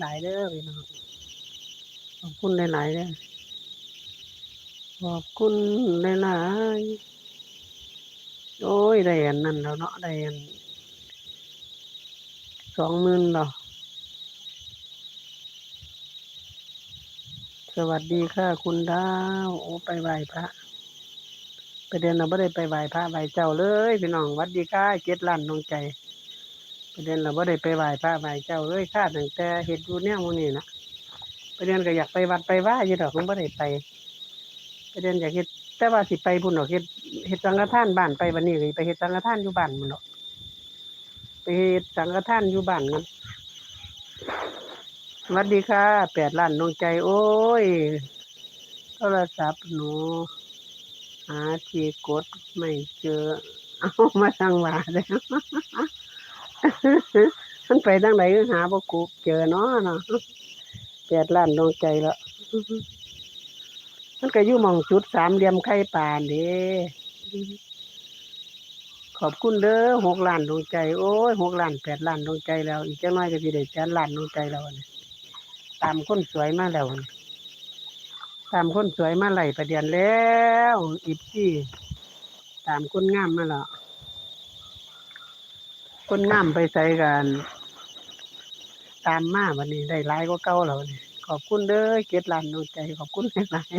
หลายเด้อพี่น้องขอบคุณหลายๆเด้อขอบคุณหลายๆโอ้ยได้อันนั้นแล้วเนาะได้อันสองหมื่นเนาะสวัสดีค่ะคุณดาวโอ้ไปไหว้พระไปเดือนเราไม่ได้ไปไหว้พระไหว้เจ้าเลย พี่น้องวัดดีค่ะเจ็ดล้านดวงใจ ประเด็นเราไ่ได้ไปไหว้พระไหว้เจ้าเลยคาดตั้งแต่เห็ดดูเนี่ยมูนี่นะประเด็นก็อยากไปวัดไปว่าอยู่ดอกคงไม่ได้ไป ประเด็นอยากเห็ดแต่ว่าสิไปบุญดอกเห็ดเห็ดสังฆทานบ้านไปวันนี้เลยไปเห็ดสังฆทานอยู่บ้านมันดอกไปเห็ดสังฆทานอยู่บ้านมันสวัสดีค่ะแปดล้านดวงใจ โอ้ยโทรศัพท์หนูหาทีกดไม่เจอ เอามาทางหวาเลย มันไปทางไหนก็หาบ่กูเจอเนาะเนาะแปดล้านดวงใจแล้วมันก็อยู่มองจุดสามเหลี่ยมไข่ป่านเด้ขอบคุณเด้อหกล้านดวงใจ โอ้ยหกล้านแปดล้านดวงใจแล้ว อีกจังน้อยก็สิได้แสนล้านดวงใจแล้วนี่ตามคนสวยมาแล้วตามคนสวยมาไหลประเดียนแล้ว อีกที่ตามคนงามมาแล้ว คนงามไปใส่กันตามมาวันนี้ได้หลายก็เก่าแล้วนี่ขอบคุณเด้อเก็ดล้านดวงใจขอบคุณหลายๆ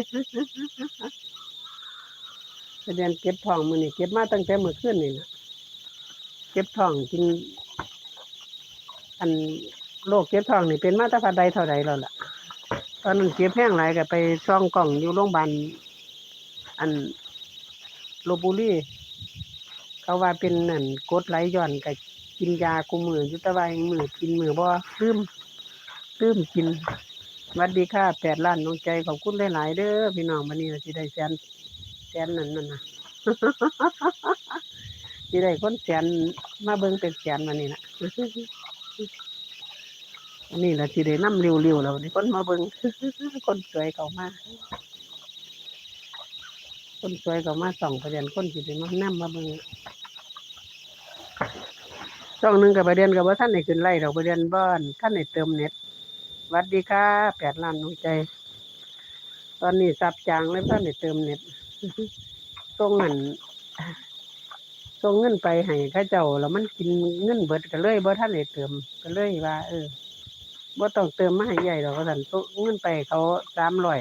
ประเด็นเก็บทองมือนี่เก็บมาตั้งแต่เมื่อคืนนี่นะเก็บทองจริงอันโรคเก็บทองนี่เป็นมาตั้งแต่ใดเท่าใดแล้วล่ะ ตอนนั้นเก็บแห้งหลายก็ไปซ่องกล่องอยู่โรงพยาบาลอันโลบุรีเขาว่าเป็นนั่นกดไหลย้อนกับ กินยากูมือยุตะวายมือกินมือบ่ลืมลืมกินวัสดีค่ะแปดล้านน้องใจขอบคุณหลายๆเด้อพี่น้องวันนี้สิได้แสนแสนนั่นนั่นนะสิได้คนแสนมาเบิ่งเป็นแสนวันนี้นะอันนี้แหละสิได้น้ำเร็วๆแล้วนี่คนมาเบิ่งคนสวยเขามาคนสวยเขามาส่องประเด็นคนสิได้มานํมาเบิ่ง ช่องหนึ่งกับประเด็นกับว่าท่านไหนขึ้นไล่ดอกประเด็นบ้านท่านไหนเติมเน็ตวัดดีค่ะแปดล้านน้องใจ ตอนนี้สับจางแล้วท่านไหนเติมเน็ตตรงนั้นส่งเงินไปให้ข้าเจ้าแล้วมันกินเงินเบิดกันเลยบ่ท่านไหนเติมก็เลยว่า เออบ่ต้องเติมมาให้ใหญ่ดอกว่าซั่นตัวเงินไปเขาสามร้อย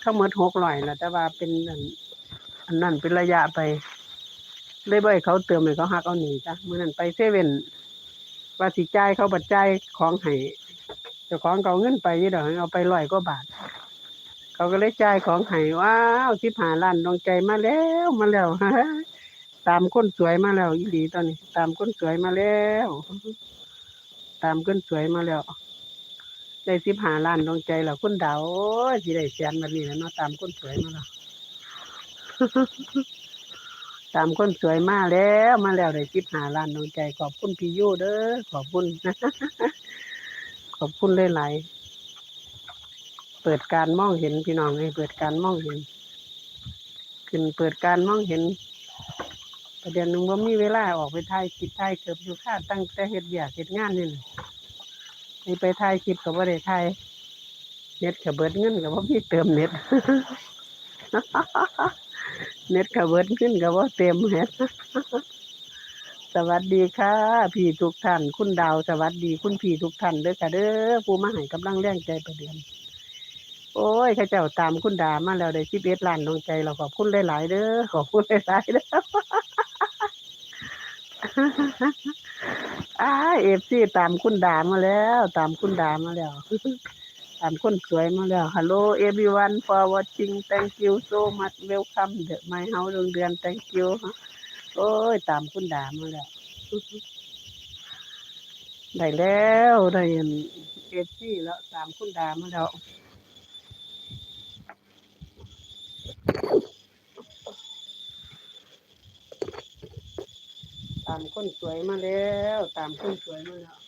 เขาหมดหกร้อยแล้วแต่ว่าเป็นนอันนั้นเป็นระยะไป เลยบ่ให้เขาเติมให้เขาหักเอาหนีจ้ะมื้อนั้นไปเซเว่นว่าสิจ่ายเขาบัดจ่ายของให้เจ้าของเขาเงินไปยี่ดอกเอาไปร้อยกว่าบาท เขาก็เลยจ่ายของให้ว้าวสิบหาล้านดวงใจมาแล้วมาแล้วตามคนสวยมาแล้วอีหลีตอนนี้ ตามคนสวยมาแล้ว ตามคนสวยมาแล้วได้สิบห้าล้านดวงใจแล้วคุณดาวสิได้แสนแบบนี้แล้วเนาะตามคนสวยมาแล้ว ตามคนสวยมากแล้วมาแล้วได้สิบหาล้านดวงใจขอบคุณพี่ยูเด้อขอบคุณขอบคุณหลายๆเปิดการมองเห็นพี่น้องให้เปิดการมองเห็น ขึ้นเปิดการมองเห็น ประเด็นหนึ่งว่ามีเวลาออกไปถ่ายคลิปถ่ายเกือบอยู่ค่าตั้งแต่เฮ็ดอยากเฮ็ดงานนี่น่ะนี่ไปถ่ายคลิปก็บ่ได้ถ่ายเน็ตก็เบิดเงินก็บ่มีเติมเน็ต เน็ตก็เบิดเงินก็บ่าเต็มเฮ็ดสวัสดีค่ะ พี่ทุกท่าน คุณดาวสวัสดีคุณพี่ทุกท่านเด้อค่ะเด้อผู้มาให้กำลังแรงใจประเดือนโอ้ยข้าเจ้าตามคุณดามาแล้วได้11ล้านดวงใจเราขอบคุณหลายๆเด้อขอบคุณหลายๆเด้ออ้าเอฟซีตามคุณดามาแล้ว ตามคุณดามาแล้ว ตามคนสวยมาแล้ว Hello everyone for watching thank you so much welcome the my house โรงเรียน thank you โอ้ย ตามคุณดามาแล้ว ได้แล้ว ได้เอฟซีแล้ว ตามคุณดามาแล้วตามคนสวยมาแล้ว ตามคนสวยมาแล้ว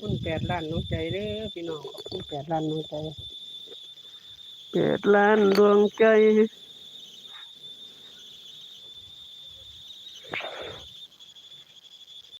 คุณแปดล้านน้องใจเด้อพี่น้องขอบคุณแปดล้านน้องใจแปดล้านดวงใจ